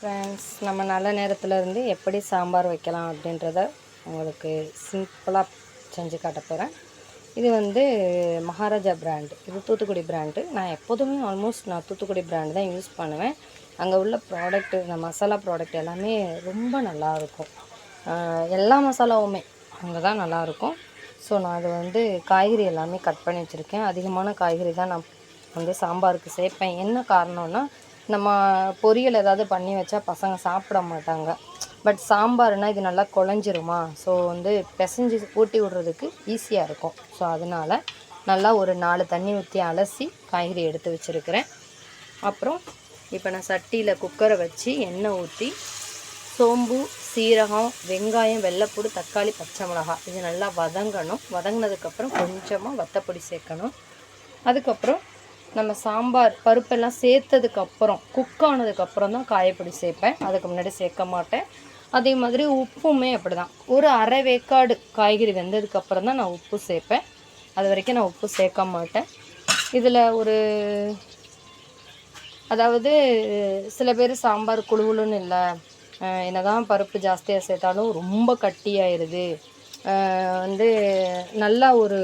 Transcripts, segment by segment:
Friends நம்ம நல்ல நேரத்தில் இருந்து எப்படி சாம்பார் வைக்கலாம் அப்படின்றத உங்களுக்கு சிம்பிளாக செஞ்சு காட்ட போகிறேன் இது வந்து மகாராஜா பிராண்டு இது தூத்துக்குடி பிராண்டு நான் எப்போதுமே ஆல்மோஸ்ட் நான் தூத்துக்குடி பிராண்டு தான் யூஸ் பண்ணுவேன். அங்கே உள்ள ப்ராடக்ட்டு இந்த மசாலா ப்ராடக்ட் எல்லாமே ரொம்ப நல்லாயிருக்கும் எல்லா மசாலாவுமே அங்கே தான் நல்லாயிருக்கும் ஸோ நான் அது வந்து காய்கறி எல்லாமே கட் பண்ணி வச்சுருக்கேன். அதிகமான காய்கறி தான் நான் வந்து சாம்பாருக்கு சேர்ப்பேன். என்ன காரணம்னா நம்ம பொரியல் ஏதாவது பண்ணி வச்சா பசங்க சாப்பிட மாட்டாங்க. பட் சாம்பார்னால் இது நல்லா குழஞ்சிருமா? ஸோ வந்து பிசைஞ்சு ஊட்டி விடுறதுக்கு ஈஸியாக இருக்கும். ஸோ அதனால் நல்லா ஒரு நாலு தண்ணி ஊற்றி அலசி காய்கறி எடுத்து வச்சுருக்கிறேன். அப்புறம் இப்போ நான் சட்டியில் குக்கரை வச்சு எண்ணெய் ஊற்றி சோம்பு சீரகம் வெங்காயம் வெள்ளைப்பூடு தக்காளி பச்சை மிளகாய் இது நல்லா வதங்கணும். வதங்கினதுக்கப்புறம் கொஞ்சமாக வத்தப்பொடி சேர்க்கணும். அதுக்கப்புறம் நம்ம சாம்பார் பருப்பெல்லாம் சேர்த்ததுக்கப்புறம் குக் ஆனதுக்கப்புறம் தான் காயப்பொடி சேர்ப்பேன். அதுக்கு முன்னாடி சேர்க்க மாட்டேன். அதே மாதிரி உப்புமே அப்படி தான் ஒரு அரை வேக்காடு காய்கறி வெந்ததுக்கப்புறம் தான் நான் உப்பு சேர்ப்பேன். அது வரைக்கும் நான் உப்பு சேர்க்க மாட்டேன். இதில் ஒரு அதாவது சில பேர் சாம்பார் குழுவுலுன்னு இல்லை என்ன தான் பருப்பு ஜாஸ்தியாக சேர்த்தாலும் ரொம்ப கட்டியாயிருது. வந்து நல்லா ஒரு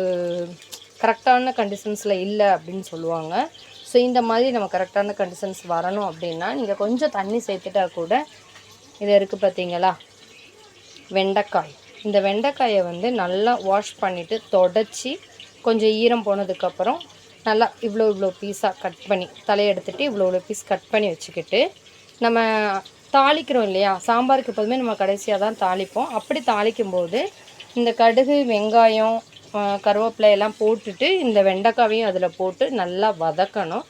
கரெக்டான கண்டிஷன்ஸில் இல்லை அப்படின்னு சொல்லுவாங்க. ஸோ இந்த மாதிரி நம்ம கரெக்டான கண்டிஷன்ஸ் வரணும் அப்படின்னா நீங்கள் கொஞ்சம் தண்ணி சேர்த்துட்டா கூட இது இருக்குது பார்த்தீங்களா வெண்டைக்காய். இந்த வெண்டைக்காயை வந்து நல்லா வாஷ் பண்ணிவிட்டு தொடச்சி கொஞ்சம் ஈரம் போனதுக்கப்புறம் நல்லா இவ்வளோ இவ்வளோ பீஸாக கட் பண்ணி தலையெடுத்துட்டு இவ்வளோ இவ்வளோ பீஸ் கட் பண்ணி வச்சுக்கிட்டு நம்ம தாளிக்கிறோம் இல்லையா? சாம்பாருக்கு எப்போதுமே நம்ம கடைசியாக தான் தாளிப்போம். அப்படி தாளிக்கும் போது இந்த கடுகு வெங்காயம் கருவேப்பிலை எல்லாம் போட்டுட்டு இந்த வெண்டைக்காவையும் அதில் போட்டு நல்லா வதக்கணும்.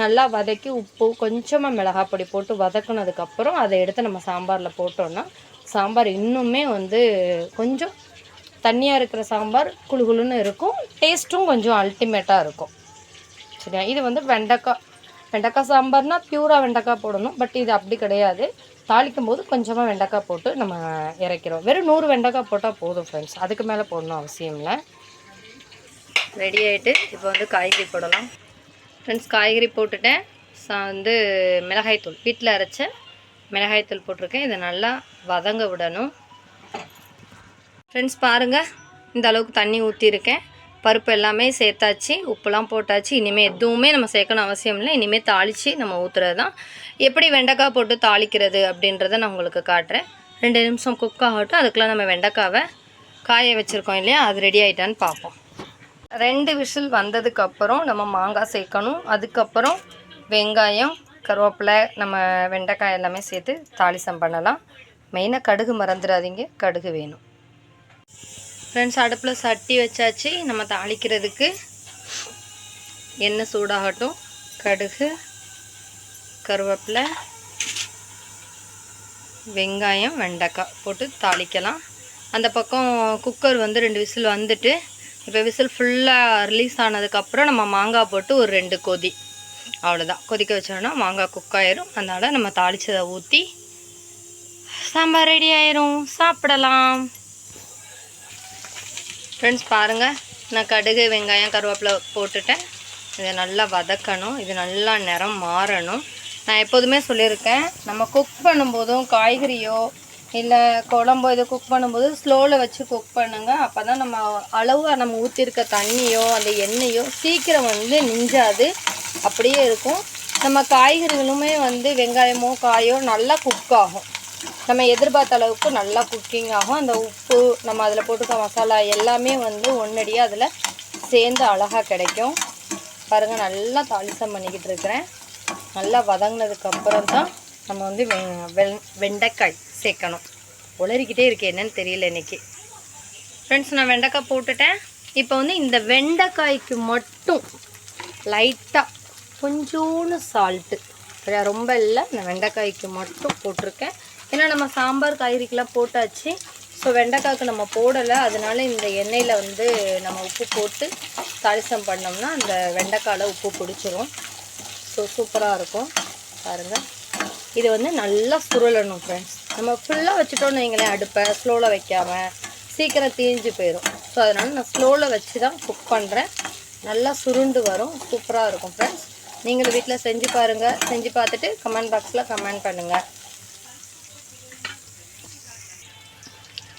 நல்லா வதக்கி உப்பு கொஞ்சமாக மிளகாய் பொடி போட்டு வதக்குனதுக்கப்புறம் அதை எடுத்து நம்ம சாம்பாரில் போட்டோன்னா சாம்பார் இன்னுமே வந்து கொஞ்சம் தண்ணியாக இருக்கிற சாம்பார் குளு குளுன்னு இருக்கும். டேஸ்ட்டும் கொஞ்சம் அல்டிமேட்டாக இருக்கும். சரியா? இது வந்து வெண்டைக்காய் வெண்டைக்காய் சாம்பார்னால் பியூராக வெண்டைக்காய் போடணும். பட் இது அப்படி கிடையாது. தாளிக்கும் போது கொஞ்சமாக வெண்டைக்காய் போட்டு நம்ம இறக்கிறோம். வெறும் நூறு வெண்டைக்காய் போட்டால் போதும் ஃப்ரெண்ட்ஸ் அதுக்கு மேலே போடணும் அவசியம் இல்லை. ரெடி ஆகிட்டு இப்போ வந்து காய்கறி போடலாம். ஃப்ரெண்ட்ஸ் காய்கறி போட்டுட்டேன். சா வந்து மிளகாய்த்தூள் வீட்டில் அரைச்ச மிளகாய்த்தூள் போட்டிருக்கேன். இதை நல்லா வதங்க விடணும். ஃப்ரெண்ட்ஸ் பாருங்கள் இந்த அளவுக்கு தண்ணி ஊற்றிருக்கேன் பருப்பு எல்லாமே சேர்த்தாச்சு. உப்புலாம் போட்டாச்சு. இனிமேல் எதுவுமே நம்ம சேர்க்கணும் அவசியம் இல்லை. இனிமேல் தாளித்து நம்ம ஊற்றுறது தான். எப்படி வெண்டைக்காய் போட்டு தாளிக்கிறது அப்படின்றத நான் உங்களுக்கு காட்டுறேன். ரெண்டு நிமிஷம் குக் ஆகட்டும். அதுக்கெலாம் நம்ம வெண்டைக்காவை காய வச்சுருக்கோம் இல்லையா? அது ரெடி ஆகிட்டான்னு பார்ப்போம். ரெண்டு விசில் வந்ததுக்கப்புறம் நம்ம மாங்காய் சேர்க்கணும். அதுக்கப்புறம் வெங்காயம் கருவேப்பிலை நம்ம வெண்டைக்காய் எல்லாமே சேர்த்து தாளிசம் பண்ணலாம். மெயினாக கடுகு மறந்துடாதீங்க. கடுகு வேணும். ஃப்ரெண்ட்ஸ் அடுப்பில் சட்டி வச்சாச்சு. நம்ம தாளிக்கிறதுக்கு எண்ணெய் சூடாகட்டும். கடுகு கருவேப்பிலை வெங்காயம் வெண்டைக்காய் போட்டு தாளிக்கலாம். அந்த பக்கம் குக்கர் வந்து ரெண்டு விசில் வந்துட்டு இப்போ விசில் ஃபுல்லாக ரிலீஸ் ஆனதுக்கப்புறம் நம்ம மாங்காய் போட்டு ஒரு ரெண்டு கொதி. அவ்வளோதான் கொதிக்க வச்சோன்னா மாங்காய் குக் ஆயிரும். அதனால் நம்ம தாளிச்சதை ஊற்றி சாம்பார் ரெடி ஆயிரும். சாப்பிடலாம். ஃப்ரெண்ட்ஸ் பாருங்கள் நான் கடுகு வெங்காயம் கருவேப்பிலை போட்டுட்டேன். இதை நல்லா வதக்கணும். இது நல்லா நிறம் மாறணும். நான் எப்போதுமே சொல்லியிருக்கேன். நம்ம குக் பண்ணும்போதும் காய்கறியோ இல்லை குழம்பு இதை குக் பண்ணும்போது ஸ்லோவில் வச்சு குக் பண்ணுங்கள் அப்போ தான் நம்ம அளவாக நம்ம ஊற்றிருக்க தண்ணியோ அந்த எண்ணெயோ சீக்கிரம் வந்து நிஞ்சாது அப்படியே இருக்கும். நம்ம காய்கறிகளுமே வந்து வெங்காயமோ காயோ நல்லா குக் ஆகும். நம்ம எதிர்பார்த்த அளவுக்கு நல்லா குக்கிங் ஆகும். அந்த உப்பு நம்ம அதில் போட்டுக்க மசாலா எல்லாமே வந்து ஒன்னடியாக அதில் சேர்ந்து அழகாக கிடைக்கும். பாருங்கள் நல்லா தாளிசம் பண்ணிக்கிட்டு இருக்கிறேன். நல்லா வதங்கினதுக்கப்புறம் தான் நம்ம வந்து வெ- வெண்டைக்காய். சேர்க்கணும். உளறிக்கிட்டே இருக்குது என்னன்னு தெரியல இன்னைக்கு. ஃப்ரெண்ட்ஸ் நான் வெண்டைக்காய் போட்டுட்டேன். இப்போ வந்து இந்த வெண்டைக்காய்க்கு மட்டும் லைட்டாக கொஞ்சோண்டு சால்ட்டு சரியா ரொம்ப இல்லை. இந்த வெண்டைக்காய்க்கு மட்டும் போட்டிருக்கேன். ஏன்னா நம்ம சாம்பார் காய்கறிக்கெலாம் போட்டாச்சு. ஸோ வெண்டைக்காய்க்கு நம்ம போடலை. அதனால இந்த எண்ணெயில் வந்து நம்ம உப்பு போட்டு தாளிசம் பண்ணோம்னா அந்த வெண்டைக்காயில் உப்பு பிடிச்சிரும். ஸோ சூப்பராக இருக்கும். பாருங்கள் இது வந்து நல்லா சுருளணும் ஃப்ரெண்ட்ஸ் நம்ம ஃபுல்லாக வச்சுட்டோம்னு நீங்களே அடுப்பை ஸ்லோவில் வைக்காமல் சீக்கிரம் தீஞ்சு போயிடும் ஸோ அதனால் நான் ஸ்லோவில் வச்சு தான் குக் பண்ணுறேன் நல்லா சுருண்டு வரும். சூப்பராக இருக்கும் ஃப்ரெண்ட்ஸ் நீங்கள் வீட்டில் செஞ்சு பாருங்கள் செஞ்சு பார்த்துட்டு கமெண்ட் பாக்ஸில் கமெண்ட் பண்ணுங்கள்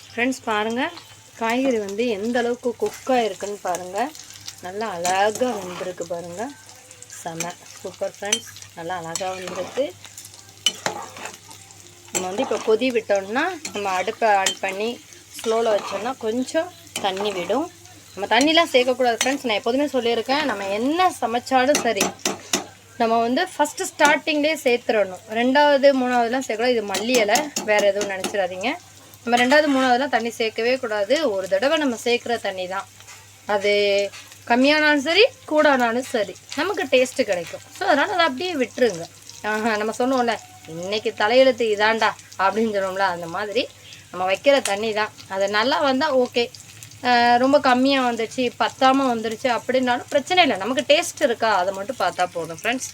ஃப்ரெண்ட்ஸ் பாருங்கள் காய்கறி வந்து எந்த அளவுக்கு குக்காக இருக்குன்னு பாருங்கள் நல்லா அழகாக வந்திருக்கு பாருங்கள் செம. சூப்பர் ஃப்ரெண்ட்ஸ் நல்லா அழகாக வந்திருக்கு. நம்ம வந்து இப்போ கொதி விட்டோம்னா நம்ம அடுப்பை ஆன் பண்ணி ஸ்லோவில் வச்சோம்னா கொஞ்சம் தண்ணி விடும். நம்ம தண்ணிலாம் சேர்க்கக்கூடாது ஃப்ரெண்ட்ஸ் நான் எப்போதுமே சொல்லியிருக்கேன் நம்ம என்ன சமைச்சாலும் சரி நம்ம வந்து ஃபஸ்ட்டு ஸ்டார்டிங்லேயே சேர்த்துடணும் ரெண்டாவது மூணாவதுலாம் சேர்க்கக்கூடாது. இது மல்லி இலை வேறு எதுவும் நினச்சிடாதீங்க. நம்ம ரெண்டாவது மூணாவதுலாம் தண்ணி சேர்க்கவே கூடாது. ஒரு தடவை நம்ம சேர்க்குற தண்ணி தான். அது கம்மியானாலும் சரி கூடானாலும் சரி நமக்கு டேஸ்ட்டு கிடைக்கும். ஸோ அதனால் அதை அப்படியே விட்டுருங்க. நம்ம சொன்னோம்ல இன்னைக்கு தலையெழுத்து இதாண்டா அப்படின்னு சொல்லுவோம்ல அந்த மாதிரி நம்ம வைக்கிற தண்ணி தான் அது நல்லா வந்தால் ஓகே ரொம்ப கம்மியாக வந்துச்சு பத்தாமல் வந்துருச்சு அப்படின்னாலும் பிரச்சனை இல்லை. நமக்கு டேஸ்ட் இருக்கா? அதை மட்டும் பார்த்தா போதும் ஃப்ரெண்ட்ஸ்